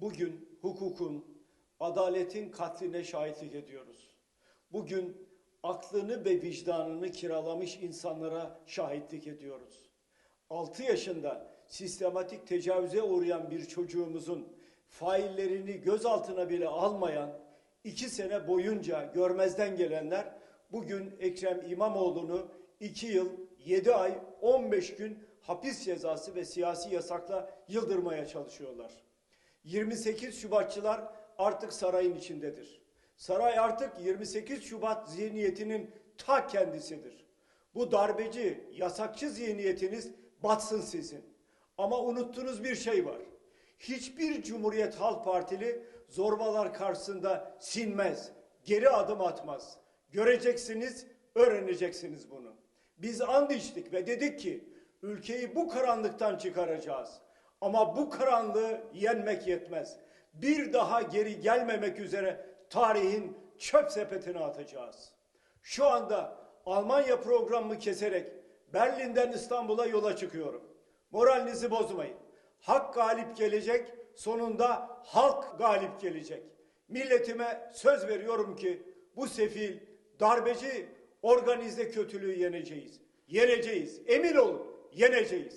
Bugün hukukun, adaletin katline şahitlik ediyoruz. Bugün aklını ve vicdanını kiralamış insanlara şahitlik ediyoruz. 6 yaşında sistematik tecavüze uğrayan bir çocuğumuzun faillerini gözaltına bile almayan, 2 sene boyunca görmezden gelenler bugün Ekrem İmamoğlu'nu 2 yıl, 7 ay, 15 gün hapis cezası ve siyasi yasakla yıldırmaya çalışıyorlar. 28 Şubatçılar artık sarayın içindedir. Saray artık 28 Şubat zihniyetinin ta kendisidir. Bu darbeci, yasakçı zihniyetiniz batsın sizin. Ama unuttuğunuz bir şey var. Hiçbir Cumhuriyet Halk Partili zorbalar karşısında sinmez, geri adım atmaz. Göreceksiniz, öğreneceksiniz bunu. Biz and içtik ve dedik ki ülkeyi bu karanlıktan çıkaracağız. Ama bu karanlığı yenmek yetmez. Bir daha geri gelmemek üzere tarihin çöp sepetine atacağız. Şu anda Almanya programımı keserek Berlin'den İstanbul'a yola çıkıyorum. Moralinizi bozmayın. Hak galip gelecek, sonunda halk galip gelecek. Milletime söz veriyorum ki bu sefil, darbeci, organize kötülüğü yeneceğiz. Yeneceğiz. Emin olun, yeneceğiz.